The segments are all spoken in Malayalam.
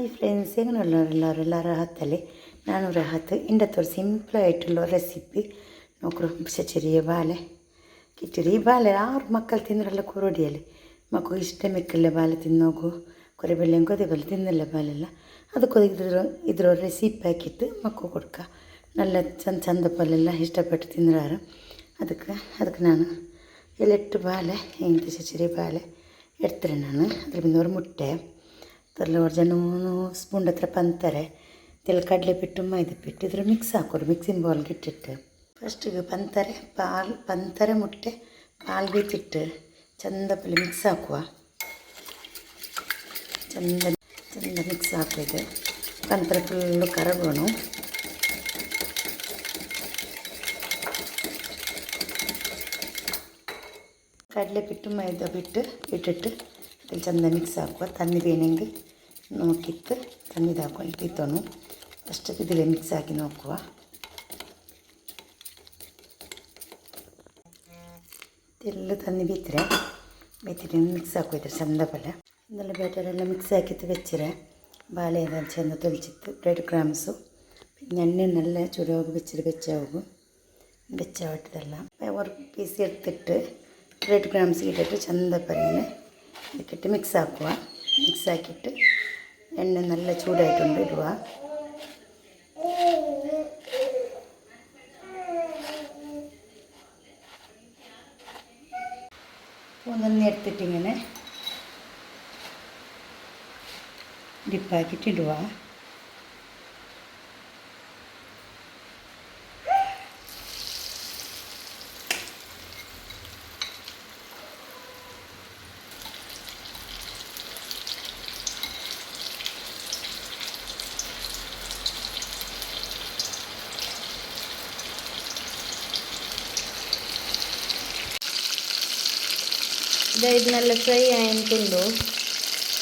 ഹായ് ഫ്രണ്ട്സ് എങ്ങനെയുള്ള എല്ലാവരും എല്ലാ റാഹത്തല്ലേ ನಾನು റാഹത്ത് എൻ്റെ അത്ര സിമ്പിളായിട്ടുള്ള റെസിപ്പി നോക്കൂ പക്ഷെ ചെറിയ ബാലെ കിച്ചടി ಬಾಲೆ ಆರು ಮಕ್ಕಳು ತಿಂದ್ರಲ್ಲ ಕುರುಡಿಯಲ್ಲಿ ಮಕ್ಕಳು ಇಷ್ಟ ಮಿಕ್ಕಲ್ಲ ಬಾಲೆ ತಿನ್ನೋಗು ಕೊರೆ ಬೆಳ್ಳೆ ಗೊದೆ ಬಲ್ಲ ತಿನ್ನಲ್ಲ ಬಾಲೆಲ್ಲ ಅದಕ್ಕೆ ಇದ್ರ ಇದ್ರ ರೆಸಿಪಿ ಹಾಕಿತ್ತು ಮಕ್ಕಳು ಕೊಡ್ಕ നല്ല ಚಂದ ಚಂದ ಪಲ್ಲೆಲ್ಲ ಇಷ್ಟಪಟ್ಟು ತಿಂದ್ರಾರು ಅದಕ್ಕೆ ಅದಕ್ಕೆ ನಾನು ಎಲೆಟ್ಟು ಬಾಲೆ ಇಂಥ ചെറിയ ಬಾಲೆ എടുത്തിട്ട് ನಾನು ಅದ್ರ ಬಿಂದವ್ರು ಮುಟ್ಟೆ ಅವ್ರ ಜನ ಸ್ಪೂನ್ ಹತ್ರ ಪಂತಾರೆ ತೆಲ್ ಕಡಲೆ ಬಿಟ್ಟು ಮೈದೆ ಇದ್ರ ಮಿಕ್ಸ್ ಹಾಕೋರು ಮಿಕ್ಸಿಂಗ್ ಬೌಲ್ಗೆ ಇಟ್ಟಿಟ್ಟು. ಫಸ್ಟಿಗೆ ಪಂತಾರೆ ಪಾಲ್ ಪಂತಾರೆ ಮುಟ್ಟೆ, ಪಾಲ್ ಬೀತಿಟ್ಟು ಚಂದ ಪಲ್ಲೆ ಮಿಕ್ಸ್ ಹಾಕುವ. ಚಂದ ಚಂದ ಮಿಕ್ಸ್ ಹಾಕಿದೆ ಪಂತರ ಫುಲ್ಲು ಕರಗೋಣ. ಕಡಲೆ ಬಿಟ್ಟು ಮೈದಾ ಬಿಟ್ಟು ಇಟ್ಟಿಟ್ಟು ಚಂದ ಮಿಕ್ಸ್ ಹಾಕುವ. ತಣ್ಣಿ ಬೇನೆಂಗೆ ನೋಕಿತ್ತು ತಣ್ಣಿದು ಹಾಕುವ ಇಟ್ಟಿತ್ತನು ಅಷ್ಟು ಇದಿಲ್ಲ ಮಿಕ್ಸ್ ಹಾಕಿ ನೋಕುವ ಎಲ್ಲ ತಣ್ಣಿ ಬೀತ್ರೆ ಬೇತಿಟ್ಟು ಮಿಕ್ಸ್ ಹಾಕೋಯ್ತಾರೆ ಚಂದ ಪಲ್ಯ ಇದೆಲ್ಲ ಬೇಟರೆಲ್ಲ ಮಿಕ್ಸ್ ಹಾಕಿತ್ತು ಬೆಚ್ಚಿರೆ ಬಾಳೆ ಅದನ್ನು ಚೆಂದ ತೊಳಿಚಿತ್ತು ಬ್ರೆಡ್ ಕ್ರಾಮ್ಸು പിന്നെ എണ്ണ നല്ല ചുരുവൊക്കെ വെച്ചിട്ട് വെച്ചാവും വെച്ചാവട്ടതല്ല ഒരു പീസ് എടുത്തിട്ട് ബ്രെഡ് ക്രാംസ് ഇട്ടിട്ട് ചന്തപ്പരങ്ങനെ ഇട്ടിട്ട് മിക്സ് ആക്കുക മിക്സ് ആക്കിയിട്ട് എണ്ണ നല്ല ചൂടായിട്ടുണ്ട് ഇടുക. ഒന്നി എടുത്തിട്ടിങ്ങനെ ഡിപ്പാക്കിയിട്ട് ഇടുക. ಇದು ಇದನ್ನೆಲ್ಲ ಫ್ರೈ ಆಯ್ಕೊಂಡು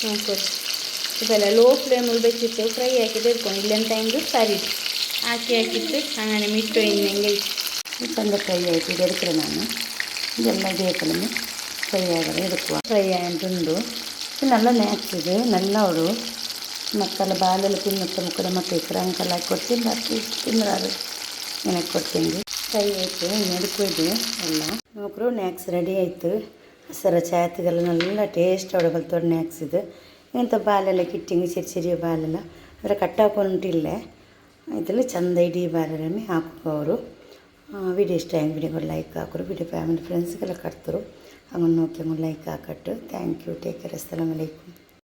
ನೋಡ್ಕೊರಿ ಇವೆಲ್ಲ ಲೋ ಫ್ಲೇಮಲ್ಲಿ ಬೇಕಿತ್ತು ಫ್ರೈ ಹಾಕಿದ್ದು ಇಟ್ಕೊಂಡು ಇಲ್ಲಂತ ಹೆಂಗೆ ಸರಿ ಹಾಕಿ ಹಾಕಿತ್ತು ಹಾಗೆ ಮಿಟ್ಟು ಇನ್ನಂಗೆ ಕಂದ ಫ್ರೈ ಆಯಿತು ಇದು ನಾನು ಇದೆಲ್ಲ ಬೇಕಲ್ಲ ಫ್ರೈ ಆಗಲ್ಲ ಎಡುಕುವ ಫ್ರೈ ಆಯ್ತು ನಲ್ಲ ಹಾಕ್ತಿದೆ ನಲ್ಲ ಅವರು ಮಕ್ಕಳ ಬಾಲೆಲ್ಲ ತಿನ್ನುತ್ತ ಮುಕ್ಕಳ ಮಕ್ಕಳು ಇಕ್ಕರ ಅಂಕಲ್ ಹಾಕಿ ಕೊಡ್ತೀನಿ ಬಾಕಿ ತಿನ್ನರಾರು ನನಗೆ ಕೊಡ್ತೀನಿ ಫ್ರೈ ಆಯಿತು ನೆಡ್ಕೊಯ್ದು ಎಲ್ಲ ನೋಕ್ರು ನ್ಯಾಕ್ಸ್ ರೆಡಿ ಆಯಿತು ಹಸರ ಚಾತಿಗೆಲ್ಲ നല്ല ಟೇಸ್ಟ್ അവിടെ ನ್ಯಾಕ್ಸ್ ಇದು ಇಂಥ ಬಾಲೆಲ್ಲ ಕಿಟ್ಟಿಂಗ್ ചെറിയ ചെറിയ ಬಾಲೆಲ್ಲ ಅದರ ಕಟ್ಟಾಕೊಂಡಿಲ್ಲ ഇതിൽ ചന്ത ഇടി ബാലരമി ಹಾಕೋರು ವಿಡಿಯೋ ಇಷ್ಟ ಆಗಿ ವಿಡಿಯೋಗೆ ಲೈಕ್ ಹಾಕೋರು ವಿಡಿಯೋ ಫ್ಯಾಮಿಲಿ ಫ್ರೆಂಡ್ಸ್ಗೆಲ್ಲ ಕಟ್ತರು ಹಂಗೆ ನೋಕಿ ಹಂಗೆ ಲೈಕ್ ಹಾಕಟ್ಟು ಥ್ಯಾಂಕ್ ಯು ಟೇಕ್ ಕೇರ್ ಅಸ್ಸಲಾಮ್ ಅಲೈಕುಮ್